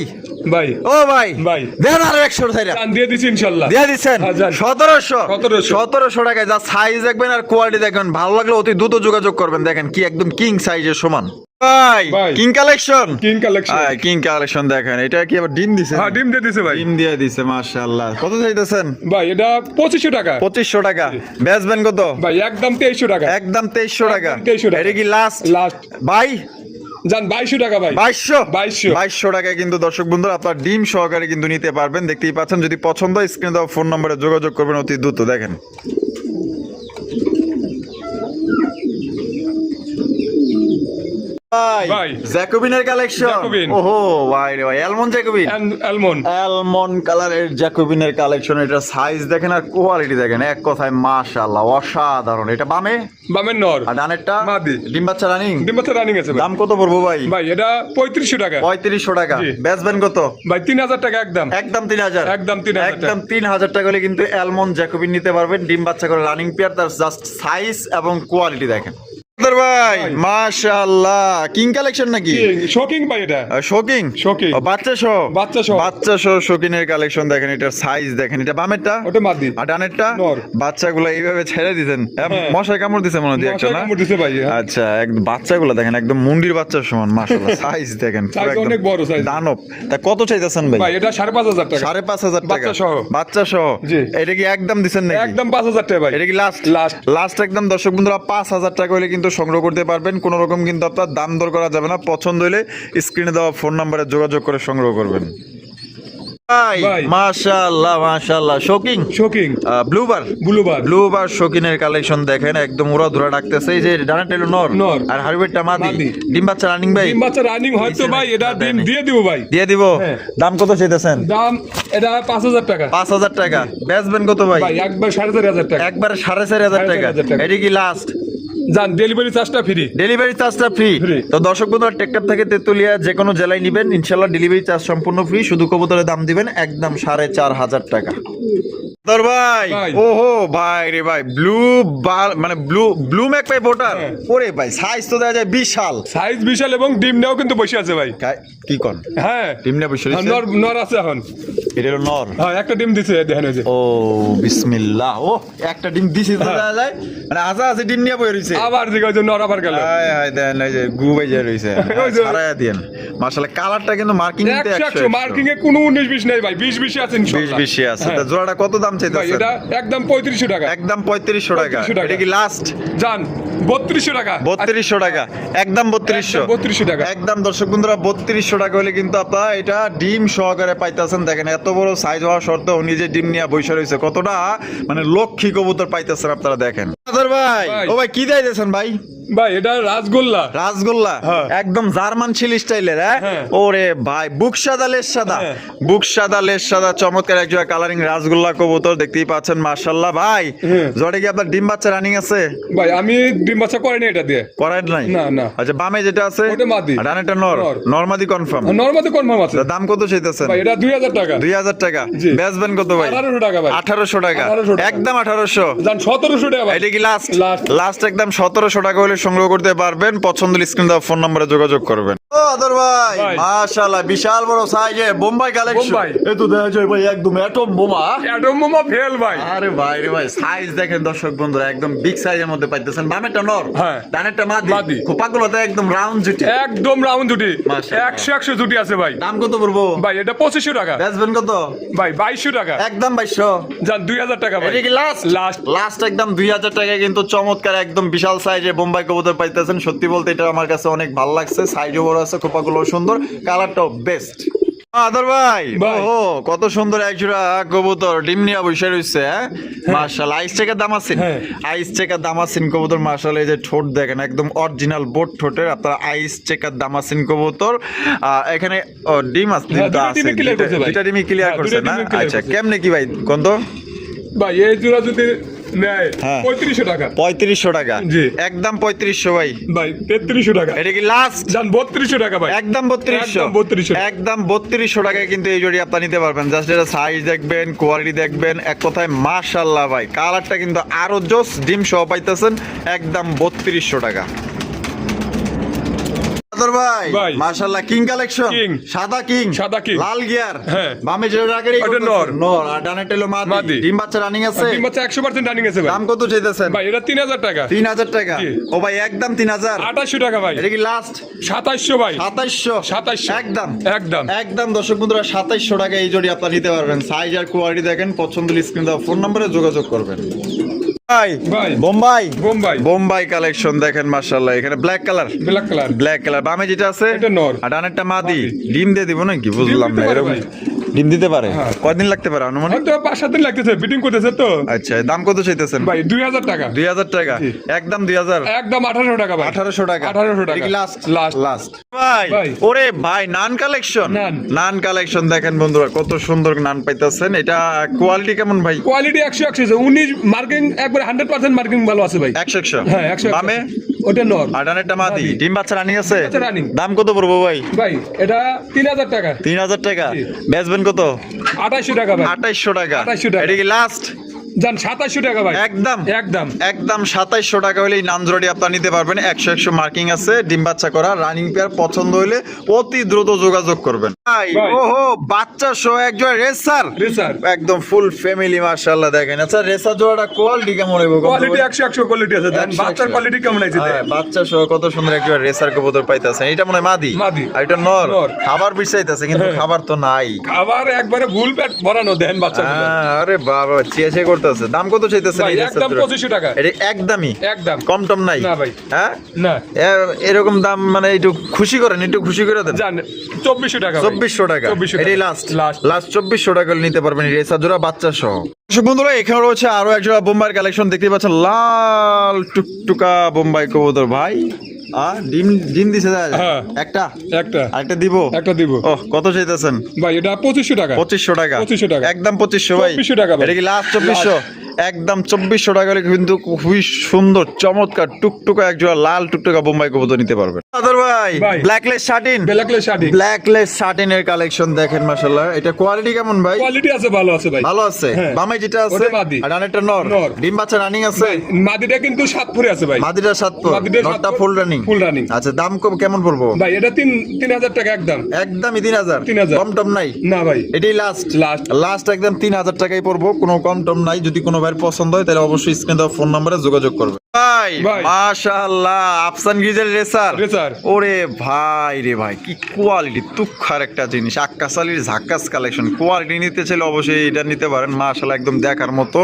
[SPEAKER 2] ভাই।
[SPEAKER 1] ও ভাই।
[SPEAKER 2] ভাই।
[SPEAKER 1] দেন আরও একশো টাকা
[SPEAKER 2] দিয়ে দিছি ইনশাল্লাহ।
[SPEAKER 1] দিয়ে দিচ্ছেন?
[SPEAKER 2] হ্যাঁ।
[SPEAKER 1] সতেরোশো।
[SPEAKER 2] 1700
[SPEAKER 1] সতেরোশো টাকায় যা সাইজ দেখবেন আর কোয়ালিটি দেখবেন ভালো লাগলে অতি দ্রুত যোগাযোগ করবেন। দেখেন কি একদম কিং সাইজের সমান। ভাই
[SPEAKER 2] ভাই।
[SPEAKER 1] King collection
[SPEAKER 2] king collection
[SPEAKER 1] king collection দেখেন এটা কি আবার ডিম দিছে?
[SPEAKER 2] হ্যাঁ ডিম দিয়ে দিছে ভাই।
[SPEAKER 1] ডিম দিয়ে দিছে মাশাআল্লাহ। কত চাইতেছেন?
[SPEAKER 2] ভাই এটা পঁচিশশো টাকা।
[SPEAKER 1] পঁচিশশো টাকা। বেচবেন কত?
[SPEAKER 2] ভাই একদম টাকা।
[SPEAKER 1] একদম টাকা।
[SPEAKER 2] একদম 2300 টাকা।
[SPEAKER 1] এটা কি লাস্ট
[SPEAKER 2] লাস্ট
[SPEAKER 1] ভাই?
[SPEAKER 2] যান বাইশশো টাকা ভাই।
[SPEAKER 1] বাইশশো?
[SPEAKER 2] 2200
[SPEAKER 1] বাইশশো টাকায় কিন্তু দর্শক বন্ধুরা আপনার ডিম সহকারে কিন্তু নিতে পারবেন। দেখতেই পাচ্ছেন যদি পছন্দ হয় স্ক্রিনে দেওয়া ফোন নম্বরে যোগাযোগ করবেন অতি দ্রুত। দেখেন। ভাই। জ্যাকোবিনের কালেকশন। ওহো ভাই রে ভাই অ্যালমন্ড জ্যাকোবিন।
[SPEAKER 2] অ্যালমন্ড
[SPEAKER 1] অ্যালমন্ড কালারের জ্যাকোবিনের কালেকশন এটা সাইজ দেখেন আর কোয়ালিটি দেখেন এক কথায় মাশাআল্লাহ অসাধারণ। এটা বামে?
[SPEAKER 2] বামের নর।
[SPEAKER 1] আর ডানেরটা?
[SPEAKER 2] মাদি।
[SPEAKER 1] ডিম বাচ্চা রানিং
[SPEAKER 2] ডিম বাচ্চা রানিং আছে ভাই।
[SPEAKER 1] দাম কত পড়ব ভাই?
[SPEAKER 2] ভাই এটা পঁয়ত্রিশশো টাকা।
[SPEAKER 1] পঁয়ত্রিশশো টাকা।
[SPEAKER 2] জি।
[SPEAKER 1] বেচবেন কত?
[SPEAKER 2] ভাই তিন হাজার টাকা একদম।
[SPEAKER 1] একদম তিন হাজার।
[SPEAKER 2] একদম 3000
[SPEAKER 1] একদম তিন হাজার টাকা হলে কিন্তু অ্যালমন্ড জ্যাকোবিন নিতে পারবেন। ডিম বাচ্চা করে রানিং পেয়ার তার জাস্ট সাইজ এবং কোয়ালিটি দেখেন। ভাই
[SPEAKER 2] ভাই।
[SPEAKER 1] মাশাআল্লাহ। কিং কালেকশন নাকি?
[SPEAKER 2] শোকিং ভাই এটা।
[SPEAKER 1] শোকিং। বাচ্চা সহ?
[SPEAKER 2] বাচ্চা সহ।
[SPEAKER 1] বাচ্চা সহ শোকিনের কালেকশন দেখেন এটার সাইজ দেখেন এটা বামেরটা?
[SPEAKER 2] ওটা মাদি।
[SPEAKER 1] আর ডানেরটা? বাচ্চাগুলো এইভাবে ছেড়ে দিতেন।
[SPEAKER 2] হ্যাঁ।
[SPEAKER 1] কামড় দিছে মনে হয় একটা না?
[SPEAKER 2] কামড় দিছে ভাই।
[SPEAKER 1] আচ্ছা একদম বাচ্চাগুলো দেখেন একদম মুন্ডির বাচ্চার সমান মাশাআল্লাহ। সাইজ দেখেন পুরো একদম
[SPEAKER 2] অনেক বড় size।
[SPEAKER 1] দানব। তা কত চাইতেছেন ভাই?
[SPEAKER 2] ভাই এটা সাড়ে পাঁচ হাজার টাকা।
[SPEAKER 1] সাড়ে পাঁচ হাজার টাকা।
[SPEAKER 2] বাচ্চা সহ।
[SPEAKER 1] বাচ্চা সহ। এটা কি একদম দিচ্ছেন নাকি?
[SPEAKER 2] একদম পাঁচ হাজার টাকা ভাই।
[SPEAKER 1] এটা কি লাস্ট। লাস্ট একদম দর্শক বন্ধুরা পাঁচ হাজার টাকা হলে কিন্তু সংগ্রহ করতে পারবেন। কোন রকম কিন্তু আপনার দাম দর করা যাবে না। পছন্দ হলে স্ক্রিনে দেওয়া ফোন নাম্বারে যোগাযোগ করে সংগ্রহ করবেন। ভাই
[SPEAKER 2] ভাই।
[SPEAKER 1] মাশাআল্লাহ মাশাআল্লাহ। শোকিং
[SPEAKER 2] shocking
[SPEAKER 1] blue bar
[SPEAKER 2] blue bar
[SPEAKER 1] blue bar শোকিনের collection দেখেন একদম উড়া ধরা ডাকতেছে। এই যে ডানাটা হলো নর
[SPEAKER 2] নর।
[SPEAKER 1] আর হারবেটটা মাদি।
[SPEAKER 2] মাদি।
[SPEAKER 1] ডিম বাচ্চা রানিং ভাই।
[SPEAKER 2] ডিম বাচ্চা রানিং হয়তো ভাই এটা ডিম দিয়ে দিব ভাই।
[SPEAKER 1] দিয়ে দিব?
[SPEAKER 2] হ্যাঁ।
[SPEAKER 1] দাম কত চাইতেছেন?
[SPEAKER 2] দাম এটা পাঁচ হাজার টাকা।
[SPEAKER 1] বেচবেন কত ভাই?
[SPEAKER 2] ভাই একবার সাড়ে চার হাজার টাকা।
[SPEAKER 1] একবারে সাড়ে চারি হাজার টাকা।
[SPEAKER 2] হাজার টাকা।
[SPEAKER 1] এটি কি লাস্ট
[SPEAKER 2] যান ডেলিভারি চার্জটা ফ্রি
[SPEAKER 1] ডেলিভারি চার্জটা ফ্রি। তো দর্শক বন্ধুরা টেকটাপ থেকে তেতুলিয়া যে কোনো জেলায় নিবেন ইনশাল্লাহ ডেলিভারি চার্জ সম্পূর্ণ ফ্রি শুধু কবুতরের দাম দিবেন একদম সাড়ে চার হাজার টাকা। তোর ভাই
[SPEAKER 2] ভাই।
[SPEAKER 1] ওহো ভাই রে ভাই ব্লু মানে ব্লু ব্লু ম্যাক পাই ভোটার
[SPEAKER 2] হ্যাঁ।
[SPEAKER 1] ওরে ভাই সাইজ তো দেখা যায় বিশাল।
[SPEAKER 2] সাইজ বিশাল এবং ডিম নেও কিন্তু বসে আছে ভাই।
[SPEAKER 1] কি কন?
[SPEAKER 2] হ্যাঁ।
[SPEAKER 1] ডিম নিয়ে বসে রয়েছে?
[SPEAKER 2] নর নর আছে এখন।
[SPEAKER 1] এটা হলো নর।
[SPEAKER 2] হ্যাঁ একটা ডিম দিছে দেখেন ওই যে।
[SPEAKER 1] ও বিসমিল্লাহ। ও একটা ডিম দিছি তো
[SPEAKER 2] হ্যাঁ।
[SPEAKER 1] দেখা যায়। মানে আজা আছে ডিম নিয়ে রইছে।
[SPEAKER 2] আবার জিগা যে নর আবার গেল?
[SPEAKER 1] হায় হায় দেন এই যে গু বাইজা রইছে।
[SPEAKER 2] ওই
[SPEAKER 1] দেন মাশাআল্লাহ কালারটা কিন্তু মার্কিং
[SPEAKER 2] একশো
[SPEAKER 1] 100
[SPEAKER 2] মার্কিং এ কোনো উনিশ বিশ নেই ভাই। বিশ বিশে আছে
[SPEAKER 1] 20 20 আছে। তা
[SPEAKER 2] হ্যাঁ।
[SPEAKER 1] জোড়াটা কত দাম
[SPEAKER 2] ভাই এটা একদম পঁয়ত্রিশশো টাকা।
[SPEAKER 1] একদম 3500 টাকা। এটা কি লাস্ট
[SPEAKER 2] যান। বত্রিশশো টাকা।
[SPEAKER 1] 3200 টাকা। একদম 3200
[SPEAKER 2] বত্রিশশো টাকা।
[SPEAKER 1] একদম দর্শক বন্ধুরা 3200 টাকা হলে কিন্তু আপনারা এটা ডিম সহকারে পাইতেছেন। দেখেন এত বড় সাইজ হওয়া সত্ত্বেও উনি যে ডিম নিয়ে বসে রয়েছে কতটা মানে লক্ষ্মী কবুতর পাইতেছেন আপনারা দেখেন। ভাই
[SPEAKER 2] ভাই।
[SPEAKER 1] ও ভাই কি দিয়েছেন ভাই?
[SPEAKER 2] ভাই এটা রাসগোল্লা।
[SPEAKER 1] রাসগোল্লা?
[SPEAKER 2] হ্যাঁ।
[SPEAKER 1] একদম জার্মান ছিল স্টাইলের হ্যাঁ?
[SPEAKER 2] হ্যাঁ।
[SPEAKER 1] ওরে ভাই বুক সাদা লেস সাদা।
[SPEAKER 2] হ্যাঁ।
[SPEAKER 1] বুক সাদা লেস সাদা চমৎকার একজোড়া কালারিং রাসগোল্লা কবুতর দেখতেই পাচ্ছেন মার্শাল্লাহ ভাই। জড়ে কি আপনার ডিম বাচ্চা রানিং আছে?
[SPEAKER 2] ভাই আমি ডিম বাচ্চা করেনি এটা দিয়ে।
[SPEAKER 1] নাই?
[SPEAKER 2] না, না।
[SPEAKER 1] আচ্ছা বামে যেটা আছে
[SPEAKER 2] ওটা মাদি।
[SPEAKER 1] নর।
[SPEAKER 2] নর।
[SPEAKER 1] নরমাদি কনফার্ম
[SPEAKER 2] নরমাদি কনফার্ম আছে।
[SPEAKER 1] দাম কত চাইতেছেন?
[SPEAKER 2] ভাই এটা দুই হাজার টাকা।
[SPEAKER 1] দুই হাজার টাকা।
[SPEAKER 2] জি।
[SPEAKER 1] বেচবেন কত ভাই?
[SPEAKER 2] আঠারোশো টাকা ভাই। 1800 টাকা।
[SPEAKER 1] একদম আঠারোশো।
[SPEAKER 2] জান সতেরোশো টাকা ভাই।
[SPEAKER 1] এটা কি লাস্ট লাস্ট একদম সতেরোশো টাকা হলে সংগ্রহ করতে পারবেন। পছন্দের স্ক্রিন দেওয়া ফোন নম্বরে যোগাযোগ করবেন। আদর ভাই। মাশাআল্লাহ বিশাল বড় সাইজে বোম্বাই কালেকশন
[SPEAKER 2] বোম্বাই।
[SPEAKER 1] তো দেখা যায় ভাই একদম অ্যাটম বোমা।
[SPEAKER 2] অ্যাডম মোমো ফেল ভাই।
[SPEAKER 1] আরে ভাই রে ভাই সাইজ দেখেন দর্শক বন্ধুরা একদম বিগ সাইজের মধ্যে পাইতেছেন। বামেরটা নর
[SPEAKER 2] হ্যাঁ।
[SPEAKER 1] ডানেরটা মাদি।
[SPEAKER 2] মাদি।
[SPEAKER 1] খোপাগুলো একদম রাউন্ড জুটি।
[SPEAKER 2] একদম রাউন্ড জুটি।
[SPEAKER 1] মাশাআল্লাহ।
[SPEAKER 2] একশো একশো জুটি আছে ভাই।
[SPEAKER 1] দাম কত পড়ব?
[SPEAKER 2] ভাই এটা টাকা।
[SPEAKER 1] বেচবেন কত?
[SPEAKER 2] ভাই বাইশশো টাকা।
[SPEAKER 1] একদম বাইশশো।
[SPEAKER 2] যান দুই হাজার টাকা ভাই।
[SPEAKER 1] এটা কি লাস্ট
[SPEAKER 2] লাস্ট
[SPEAKER 1] লাস্ট একদম দুই হাজার টাকায় কিন্তু চমৎকার একদম বিশাল সাইজে বোম্বাই কবুতর পাইতেছেন। সত্যি বলতে এটা আমার কাছে অনেক ভালো লাগছে। সাইজও বড় আছে খোপাগুলো সুন্দর কালারটাও বেস্ট আদর ভাই
[SPEAKER 2] ভাই।
[SPEAKER 1] ও কত সুন্দর একজোড়া কবুতর ডিম নিয়ে বসে রয়েছে মার্শাল আইস চেকের। আইস কবুতর মার্শাল এই যে ঠোঁট দেখেন একদম অরিজিনাল বোট ঠোঁটের আপনার আইস চেকের কবুতর এখানে ডিম আছে
[SPEAKER 2] হ্যাঁ,
[SPEAKER 1] ডিমটা আছে
[SPEAKER 2] ডিমই clear করছে ভাই।
[SPEAKER 1] দুটা ডিমই ক্লিয়ার
[SPEAKER 2] হ্যাঁ,
[SPEAKER 1] করছে না আচ্ছা। কেমনে কি ভাই কোন
[SPEAKER 2] ভাই এই জোড়া যদি নেয়।
[SPEAKER 1] হ্যাঁ।
[SPEAKER 2] পঁয়ত্রিশশো টাকা।
[SPEAKER 1] পঁয়ত্রিশশো টাকা।
[SPEAKER 2] জি।
[SPEAKER 1] একদম পঁয়ত্রিশশো ভাই।
[SPEAKER 2] ভাই তেত্রিশশো টাকা।
[SPEAKER 1] এটা কি লাস্ট
[SPEAKER 2] যান বত্রিশশো টাকা ভাই।
[SPEAKER 1] একদম বত্রিশশো।
[SPEAKER 2] একদম 3200
[SPEAKER 1] একদম বত্রিশশো টাকায় কিন্তু এই জড়ি নিতে পারবেন। জাস্ট এটা সাইজ দেখবেন কোয়ালিটি দেখবেন এক কথায় মাশাল্লাহ ভাই। কালারটা কিন্তু আরও জোস ডিম সহ পাইতেছেন। একদম বত্রিশশো টাকা। ভাই।
[SPEAKER 2] ভাই।
[SPEAKER 1] King collection. সাদা কিং।
[SPEAKER 2] সাদা king।
[SPEAKER 1] লাল গিয়ার।
[SPEAKER 2] হ্যাঁ।
[SPEAKER 1] বামে যেটা রাখেন
[SPEAKER 2] ওটা নর।
[SPEAKER 1] নর। আর ডানে টেলো মাদি।
[SPEAKER 2] মাদি।
[SPEAKER 1] ডিম বাচ্চা রানিং আছে।
[SPEAKER 2] ডিম বাচ্চা রানিং আছে ভাই।
[SPEAKER 1] দাম কত চাইতেছেন?
[SPEAKER 2] ভাই এটা তিন হাজার টাকা।
[SPEAKER 1] তিন হাজার টাকা। ও ভাই একদম
[SPEAKER 2] টাকা ভাই।
[SPEAKER 1] এটা কি লাস্ট
[SPEAKER 2] ভাই।
[SPEAKER 1] সাতাইশশো
[SPEAKER 2] 2700
[SPEAKER 1] একদম।
[SPEAKER 2] একদম।
[SPEAKER 1] একদম দর্শক বন্ধুরা সাতাইশশো টাকা এই জড়ি আপনার নিতে পারবেন। সাইজ আর কোয়ালিটি দেখেন পছন্দ স্ক্রিন ফোন নম্বরে যোগাযোগ করবেন। বোম্বাই।
[SPEAKER 2] বোম্বাই।
[SPEAKER 1] বোম্বাই। কালেকশন দেখেন মাশাআল্লাহ। এখানে black colour
[SPEAKER 2] black colour
[SPEAKER 1] black colour বামে যেটা আছে
[SPEAKER 2] এটা নর।
[SPEAKER 1] আর ডানেরটা মাদি।
[SPEAKER 2] মাদি।
[SPEAKER 1] ডিম দিয়ে দিব নাকি? বুঝলাম না এরকম। ডিম দিতে পারে?
[SPEAKER 2] হ্যাঁ।
[SPEAKER 1] কয়দিন লাগতে পারে অনুমানিক
[SPEAKER 2] হয়তো পাঁচ সাত দিন লাগতেছে। ফিটিং করতেছে তো।
[SPEAKER 1] আচ্ছা দাম কত চাইতেছেন?
[SPEAKER 2] ভাই দুই হাজার টাকা।
[SPEAKER 1] দুই হাজার টাকা। একদম দুই হাজার?
[SPEAKER 2] একদম আঠারোশো টাকা ভাই।
[SPEAKER 1] টাকা।
[SPEAKER 2] আঠারোশো টাকা।
[SPEAKER 1] লাস্ট
[SPEAKER 2] লাস্ট
[SPEAKER 1] লাস্ট ভাই।
[SPEAKER 2] ভাই।
[SPEAKER 1] ওরে ভাই নান কালেকশন
[SPEAKER 2] নান।
[SPEAKER 1] নান কালেকশন দেখেন বন্ধুরা কত সুন্দর নান পাইতেছেন। এটা কোয়ালিটি কেমন ভাই?
[SPEAKER 2] কোয়ালিটি একশো একশো উনিশ মার্কিং একবার হান্ড্রেড পার্সেন্ট মার্কিং ভালো আছে ভাই।
[SPEAKER 1] একশো একশো?
[SPEAKER 2] হ্যাঁ একশো
[SPEAKER 1] বামে
[SPEAKER 2] ওটা নর।
[SPEAKER 1] আর ডানেরটা মাদি। ডিম বাচ্চা রানিং আছে? দাম কত পড়ব ভাই?
[SPEAKER 2] ভাই এটা তিন হাজার টাকা।
[SPEAKER 1] তিন হাজার টাকা। বেচবেন কত?
[SPEAKER 2] আঠাশশো টাকা ভাই।
[SPEAKER 1] আঠাইশশো টাকা।
[SPEAKER 2] 2800 টাকা।
[SPEAKER 1] এটা কি লাস্ট
[SPEAKER 2] যান সাতাশশো টাকা ভাই।
[SPEAKER 1] একদম।
[SPEAKER 2] একদম।
[SPEAKER 1] একদম টাকা হলে এই আপনার নিতে পারবেন। একশো একশো মার্কিং আছে ডিম বাচ্চা করা রানিং পেয়ার পছন্দ হলে অতি দ্রুত যোগাযোগ করবেন। ভাই। ওহো বাচ্চা সহ একজন রেসার।
[SPEAKER 2] রেসার।
[SPEAKER 1] একদম ফুল ফ্যামিলি মাশাআল্লাহ দেখেন। আচ্ছা রেসার জোড়াটা কোয়ালিটি কেমন হইব?
[SPEAKER 2] কোয়ালিটি একশো একশো কোয়ালিটি আছে বাচ্চার কোয়ালিটি কেমন আছে
[SPEAKER 1] হ্যাঁ, বাচ্চা সহ কত সুন্দর একটা রেসার কবুতর পাইতাছেন। এটা মনে হয় মাদি?
[SPEAKER 2] মাদি।
[SPEAKER 1] আর এটা নর। খাবার বিছাইতাছে কিন্তু
[SPEAKER 2] হ্যাঁ।
[SPEAKER 1] খাবার তো নাই।
[SPEAKER 2] আবার একবারে ভুল পেট ভরানো দেন বাচ্চা
[SPEAKER 1] আরে বাবা চেয়ে করতেছে? দাম কত চাইতেছেন এই রেসার
[SPEAKER 2] একদম
[SPEAKER 1] জোড়া?
[SPEAKER 2] 2500 টাকা।
[SPEAKER 1] এটা একদমই?
[SPEAKER 2] একদম।
[SPEAKER 1] কম টম নাই?
[SPEAKER 2] না ভাই।
[SPEAKER 1] হ্যাঁ?
[SPEAKER 2] না।
[SPEAKER 1] এরকম দাম মানে একটু খুশি করেন একটু খুশি করে দেন।
[SPEAKER 2] জান চব্বিশশো টাকা ভাই।
[SPEAKER 1] চব্বিশশো টাকা।
[SPEAKER 2] চব্বিশশো
[SPEAKER 1] এটাই লাস্ট
[SPEAKER 2] লাস্ট
[SPEAKER 1] লাস্ট চব্বিশশো টাকা হলে নিতে পারবেন জোড়া বাচ্চা সহ। বন্ধুরা এখানে রয়েছে আরও এক জোড়া বোম্বাই কালেকশন। দেখতে পাচ্ছেন লাল টুকটুকা বোম্বাই কবুতর ভাই। ডিম ডিম দিছে
[SPEAKER 2] হ্যাঁ।
[SPEAKER 1] একটা?
[SPEAKER 2] একটা।
[SPEAKER 1] আরেকটা দিব?
[SPEAKER 2] একটা দিব।
[SPEAKER 1] ও কত চাইতেছেন?
[SPEAKER 2] ভাই এটা পঁচিশশো টাকা।
[SPEAKER 1] পঁচিশশো টাকা।
[SPEAKER 2] 2500 টাকা।
[SPEAKER 1] একদম পঁচিশশো ভাই।
[SPEAKER 2] 2400 টাকা ভাই।
[SPEAKER 1] এটা কি লাস্ট চব্বিশশো? একদম চব্বিশশো টাকা হলে কিন্তু খুবই সুন্দর চমৎকার টুকটুকা একজোড়া লাল টুকটুকা বোম্বাই কবুতর নিতে পারবেন। আদর ভাই
[SPEAKER 2] ভাই।
[SPEAKER 1] ব্ল্যাকলেস শার্টিন।
[SPEAKER 2] ব্ল্যাকলেস শার্টিং
[SPEAKER 1] ব্ল্যাকলেস শার্টিনের কালেকশন দেখেন মাশাআল্লাহ। এটা কোয়ালিটি কেমন ভাই?
[SPEAKER 2] কোয়ালিটি আছে ভালো আছে ভাই।
[SPEAKER 1] ভালো আছে। বামে যেটা আছে আর ডানেরটা নর।
[SPEAKER 2] নর।
[SPEAKER 1] ডিম বাচ্চা রানিং আছে?
[SPEAKER 2] মাদিটা কিন্তু সাত আছে ভাই।
[SPEAKER 1] মাদিটা সাত পর
[SPEAKER 2] মাদিটা সাত
[SPEAKER 1] ফুল রানিং আচ্ছা দাম কেমন পড়ব?
[SPEAKER 2] ভাই এটা টাকা একদম।
[SPEAKER 1] একদমই তিন হাজার।
[SPEAKER 2] 3000
[SPEAKER 1] কম টম নাই?
[SPEAKER 2] না ভাই।
[SPEAKER 1] এটাই লাস্ট
[SPEAKER 2] Last।
[SPEAKER 1] লাস্ট একদম তিন হাজার টাকাই পড়ব। কোনো কম টম নাই। যদি কোনো ভাইয়ের পছন্দ হয় তাহলে অবশ্যই স্ক্রিনে দেওয়া ফোন নাম্বারে যোগাযোগ করবে। ভাই।
[SPEAKER 2] ভাই।
[SPEAKER 1] মাশাআল্লাহ। আফসান গিজের রেসার।
[SPEAKER 2] Racer।
[SPEAKER 1] ওরে ভাই রে ভাই কি কোয়ালিটি তুক্ষার একটা জিনিস। আক্কাস আলীর ঝাক্কাস কালেকশন কোয়ালিটি নিতে চাইলে অবশ্যই এটা নিতে পারেন। মাশাআল্লাহ একদম দেখার মতো।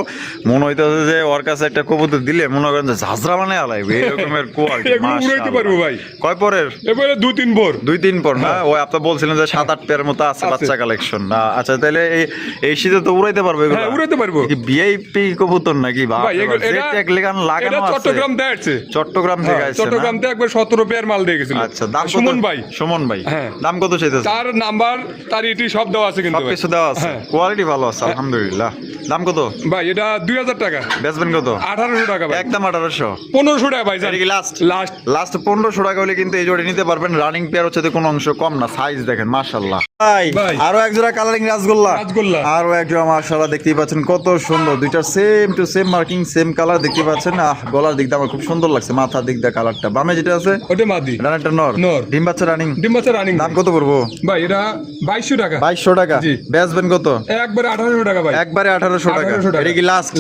[SPEAKER 1] মনে হইতেছে যে ওর কাছে একটা কবুতর দিলে মনে করেন যে ঝাঁঝরা মানে আলাইবে এরকমের কোয়ালিটি
[SPEAKER 2] উড়াইতে পারব ভাই।
[SPEAKER 1] কয় পরের?
[SPEAKER 2] এবারে দু তিন ভোর
[SPEAKER 1] দুই তিন পর না? ওই আপনি বলছিলেন যে সাত আট পেয়ার মতো আছে। বাচ্চা কালেকশন না? আচ্ছা তাহলে এই এই শীতে তো উড়াইতে পারবে এগুলো।
[SPEAKER 2] হ্যাঁ উড়াইতে পারব।
[SPEAKER 1] কি ভিআইপি কবুতর নাকি?
[SPEAKER 2] ভাই
[SPEAKER 1] জেটেক লেগানো লাগানো আছে।
[SPEAKER 2] চট্টগ্রাম দেয়
[SPEAKER 1] চট্টগ্রাম থেকে
[SPEAKER 2] হ্যাঁ, চট্টগ্রাম থেকে একবার সতেরো পেয়ার মাল দিয়ে গেছিল।
[SPEAKER 1] আচ্ছা দাম
[SPEAKER 2] সুমন ভাই।
[SPEAKER 1] সুমন ভাই
[SPEAKER 2] হ্যাঁ।
[SPEAKER 1] দাম কত চাইতেছে
[SPEAKER 2] তার নাম্বার তার ইটি সব দেওয়া আছে কিন্তু
[SPEAKER 1] সব কিছু দেওয়া আছে।
[SPEAKER 2] হ্যাঁ।
[SPEAKER 1] কোয়ালিটি ভালো আছে আলহামদুলিল্লাহ। দাম কত?
[SPEAKER 2] ভাই এটা দুই হাজার টাকা।
[SPEAKER 1] বেচবেন কত?
[SPEAKER 2] আঠারোশো টাকা ভাই।
[SPEAKER 1] একদম আঠারোশো।
[SPEAKER 2] পনেরোশো টাকা ভাই
[SPEAKER 1] এটা কি লাস্ট
[SPEAKER 2] লাস্ট
[SPEAKER 1] লাস্ট পনেরোশো টাকা হলে কিন্তু এই জোড়ে নিতে পারবেন। রানিং পেয়ার হচ্ছে কোন কোনো অংশ কম না সাইজ দেখেন মাশাল্লাহ ভাই
[SPEAKER 2] ভাই।
[SPEAKER 1] আরও এক জোড়া কালারিং রাসগোল্লা
[SPEAKER 2] রাসগোল্লা।
[SPEAKER 1] আরও এক জোড়া মাশাল্লাহ দেখতেই পাচ্ছেন কত সুন্দর। দুইটা same to same marking same colour দেখতে পাচ্ছেন। আহ গলার দিকটা আমার খুব সুন্দর লাগছে মাথার দিকটা কালারটা বামে যেটা আছে
[SPEAKER 2] ওটা মাদি।
[SPEAKER 1] রানারটা নর।
[SPEAKER 2] নর।
[SPEAKER 1] ডিম বাচ্চা রানিং
[SPEAKER 2] ডিম বাচ্চা রানিং
[SPEAKER 1] দাম কত পড়ব?
[SPEAKER 2] ভাই এটা বাইশশো টাকা।
[SPEAKER 1] বাইশশো টাকা। বেচবেন কত?
[SPEAKER 2] একবারে টাকা ভাই।
[SPEAKER 1] একবারে টাকা।
[SPEAKER 2] 1800 টাকা।
[SPEAKER 1] এটা কি লাস্ট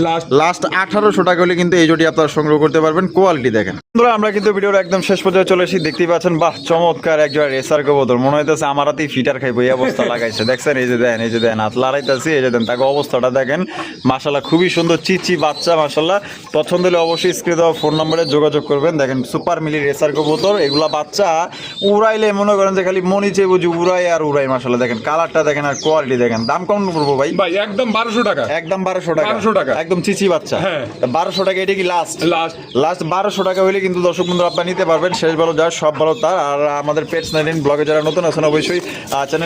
[SPEAKER 1] লাস্ট আঠারোশো টাকা হলে কিন্তু এই আপনারা সংগ্রহ করতে পারবেন। কোয়ালিটি দেখেন। বন্ধুরা আমরা কিন্তু ভিডিওর একদম শেষ পর্যায়ে চলে এসেছি। দেখতেই পাচ্ছেন বাহ চমৎকার একজন রেসার কবুতর। মনে হইতেছে আমার হাতেই ফিটার খাইবো। এই অবস্থা লাগাইছে। দেখছেন এই যে দেন এই যে দেন হাত লড়াইতেছি এই যে দেন তাকে অবস্থাটা দেখেন। মাশাল্লাহ খুবই সুন্দর চিচি বাচ্চা মাশাল্লাহ পছন্দ হলে অবশ্যই স্ক্রিনে দেওয়া ফোন নম্বরে যোগাযোগ করবেন। দেখেন সুপার মিলি রেসার কবুতর এগুলা বাচ্চা উড়াইলে মনে করেন যে খালি মনি চেয়ে বুঝি উড়াই আর উড়াই মাশাল্লাহ দেখেন কালারটা দেখেন আর কোয়ালিটি দেখেন। দাম পড়ব ভাই?
[SPEAKER 2] ভাই একদম বারোশো টাকা।
[SPEAKER 1] একদম বারোশো টাকা।
[SPEAKER 2] 1200 টাকা।
[SPEAKER 1] একদম চিচি বাচ্চা।
[SPEAKER 2] হ্যাঁ।
[SPEAKER 1] বারোশো টাকা এটা কি লাস্ট
[SPEAKER 2] লাস্ট
[SPEAKER 1] লাস্ট বারোশো টাকা হলে কিন্তু দর্শক বন্ধু আপনারা নিতে পারবেন। শেষ ভালো যা সব ভালো তার। আর আমাদের পেটস নাইনটিন ব্লগে যারা নতুন আছেন অবশ্যই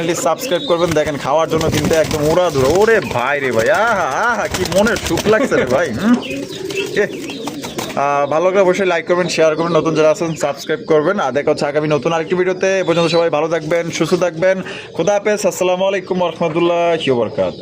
[SPEAKER 1] চ্যানেলটি সাবস্ক্রাইব করবেন। দেখেন, খাওয়ার জন্য কিন্তু একদম উড়া ধরো ওরে ভাই রে ভাই, আহা আহা, কি মনে সুখ লাগছে রে ভাই ভালো করে অবশ্যই লাইক করবেন শেয়ার করবেন, নতুন যারা আছেন সাবস্ক্রাইব করবেন। আর দেখা হচ্ছে আগামী নতুন আরেকটি ভিডিওতে এ পর্যন্ত সবাই ভালো থাকবেন, সুস্থ থাকবেন। খুদা হাফেজ, আসসালামু আলাইকুম রহমতুল্লাহ বরকাত